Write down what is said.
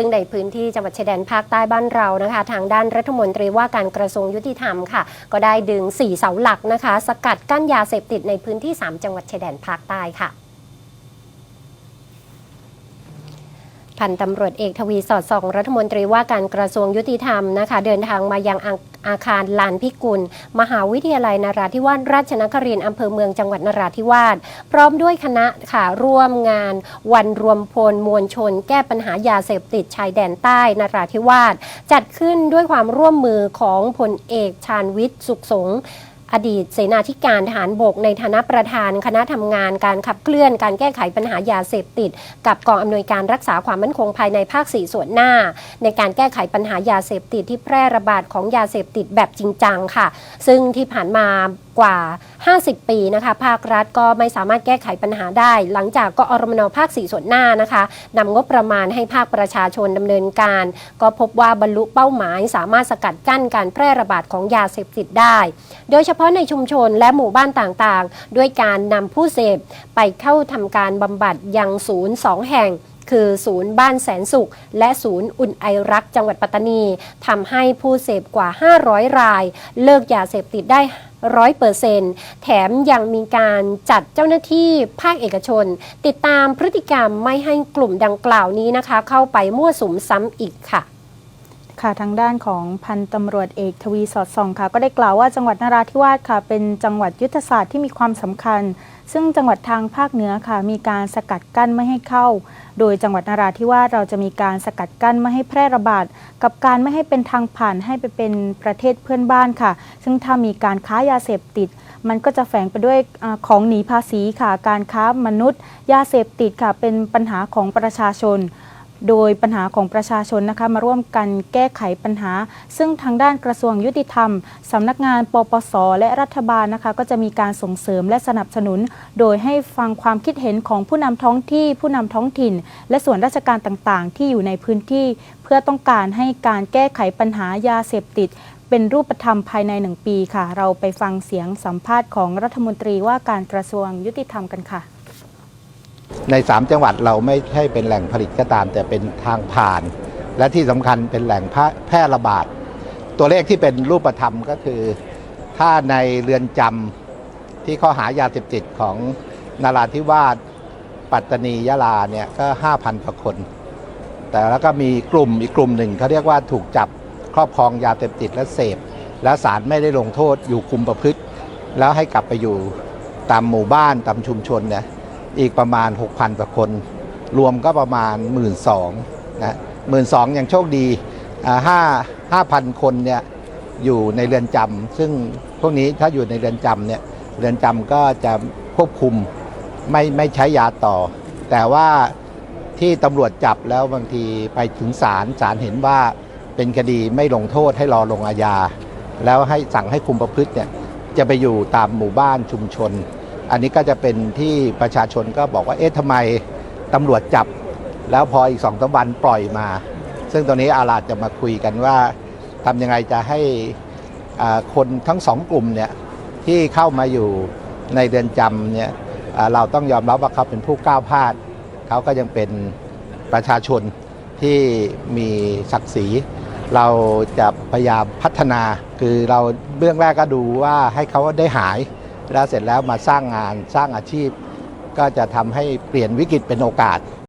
ซึ่งในพื้นที่จังหวัดชายแดนภาคใต้บ้านเรานะคะ ทางด้านรัฐมนตรีว่าการกระทรวงยุติธรรมค่ะ ก็ได้ดึง 4 เสาหลักนะคะ สกัดกั้นยาเสพติดในพื้นที่ 3 จังหวัดชายแดนภาคใต้ค่ะ พันตำรวจเอกทวีสอดส่องรัฐมนตรีว่าการกระทรวงยุติธรรมนะคะ เดินทางมายังอาคารลานพิกุล มหาวิทยาลัยนราธิวาสราชนครินทร์อำเภอเมืองจังหวัดนราธิวาสพร้อมด้วยคณะค่ะร่วมงาน วันรวมพลมวลชน แก้ปัญหายาเสพติดชายแดนใต้นราธิวาสจัดขึ้นด้วยความร่วมมือของพลเอกชาญวิทย์สุขสงฆ์ อดีตเสนาธิการทหารบกในฐานะประธานคณะทำงานการขับเคลื่อนการแก้ไขปัญหายาเสพติด กับกองอำนวยการรักษาความมั่นคงภายในภาคสี่ส่วนหน้า ในการแก้ไขปัญหายาเสพติดที่แพร่ระบาดของยาเสพติดแบบจริงจังค่ะ ซึ่งที่ผ่านมา กว่า 50 ปีนะคะ ภาครัฐก็ไม่สามารถแก้ไขปัญหาได้ หลังจากกอรมนภาคสี่ส่วนหน้านะคะนำงบประมาณให้ภาคประชาชนดำเนินการ ก็พบว่าบรรลุเป้าหมาย สามารถสกัดกั้นการแพร่ระบาดของยาเสพติดได้ โดยเฉพาะในชุมชนและหมู่บ้านต่างๆ ด้วยการนำผู้เสพไปเข้าทำการบำบัดยังศูนย์สองแห่ง คือศูนย์บ้านแสนสุข และศูนย์อุ่นไอรักจังหวัดปัตตานีทำให้ผู้เสพกว่า 500 ราย เลิกยาเสพติดได้ร้อยเปอร์เซนต์แถมยังมีการจัดเจ้าหน้าที่ภาคเอกชน ติดตามพฤติกรรมไม่ให้กลุ่มดังกล่าวนี้นะคะ เข้าไปมั่วสุมซ้ำอีกค่ะ ค่ะทางด้านของพันตำรวจเอกทวีสอดส่องค่ะ ก็ได้กล่าวว่าจังหวัดนราธิวาสค่ะ เป็นจังหวัดยุทธศาสตร์ที่มีความสำคัญ ซึ่งจังหวัดทางภาคเหนือค่ะ มีการสกัดกั้นไม่ให้เข้า โดยจังหวัดนราธิวาสเราจะมีการสกัดกั้นไม่ให้แพร่ระบาดกับการไม่ให้เป็นทางผ่านให้ไปเป็นประเทศเพื่อนบ้านค่ะ ซึ่งถ้ามีการค้ายาเสพติด มันก็จะแฝงไปด้วยของหนีภาษีค่ะ การค้ามนุษย์ ยาเสพติดค่ะเป็นปัญหาของประชาชน โดยปัญหาของประชาชนนะคะมาร่วมกันแก้ไขปัญหา ซึ่งทางด้านกระทรวงยุติธรรมสำนักงานปปส และรัฐบาลนะคะ ก็จะมีการส่งเสริมและสนับสนุน โดยให้ฟังความคิดเห็นของผู้นำท้องที่ผู้นำท้องถิ่น และส่วนราชการต่างๆ ที่อยู่ในพื้นที่ เพื่อต้องการให้การแก้ไขปัญหายาเสพติด เป็นรูปธรรมภายในหนึ่งปีค่ะ เราไปฟังเสียงสัมภาษณ์ของรัฐมนตรีว่าการกระทรวงยุติธรรมกันค่ะ ใน 3 จังหวัดเราไม่ใช่เป็นแหล่งผลิตก็ตาม แต่เป็นทางผ่าน และที่สำคัญเป็นแหล่งแพร่ระบาด ตัวเลขที่เป็นรูปธรรมก็คือ ถ้าในเรือนจำที่ข้อหายาเสพติดของนาราธิวาสปัตตานียะลาเนี่ยก็ 5,000กว่าคน แต่แล้วก็มีกลุ่มอีกกลุ่มหนึ่งเขาเรียกว่าถูกจับครอบครองยาเสพติดและเสพ และศาลไม่ได้ลงโทษอยู่คุมประพฤติ แล้วให้กลับไปอยู่ตามหมู่บ้านตามชุมชนเนี่ย อีกประมาณ 6,000กว่าคน รวมก็ประมาณ 1 2ื่นนะหมื่นสองยังโชคดีห้าห้าพันคนเนี่ยอยู่ในเรือนจำซึ่งพวกนี้ถ้าอยู่ในเรือนจำเนี่ยเรือนจำก็จะควบคุมไม่ไม่ใช้ยาต่อ แต่ว่าที่ตำรวจจับแล้วบางทีไปถึงศาลศาลเห็นว่าเป็นคดีไม่ลงโทษให้รอลงอาญาแล้วให้สั่งให้คุมประพฤติเนี่ยจะไปอยู่ตามหมู่บ้านชุมชน อันนี้ก็จะเป็นที่ประชาชนก็บอกว่าเอ๊ะทำไมตำรวจจับ แล้วพออีกสองสามวันปล่อยมา ซึ่งตอนนี้อาลาจะมาคุยกันว่าทำยังไงจะให้คนทั้งสองกลุ่มเนี่ยที่เข้ามาอยู่ในเดือนจำเนี่ยเราต้องยอมรับว่าเขาเป็นผู้ก้าวพลาดเขาก็ยังเป็นประชาชนที่มีศักดิ์ศรี เราจะพยายามพัฒนา คือเราเบื้องแรกก็ดูว่าให้เขาได้หาย แล้วเสร็จแล้วมาสร้างงานสร้างอาชีพ ก็จะทำให้เปลี่ยนวิกฤตเป็นโอกาส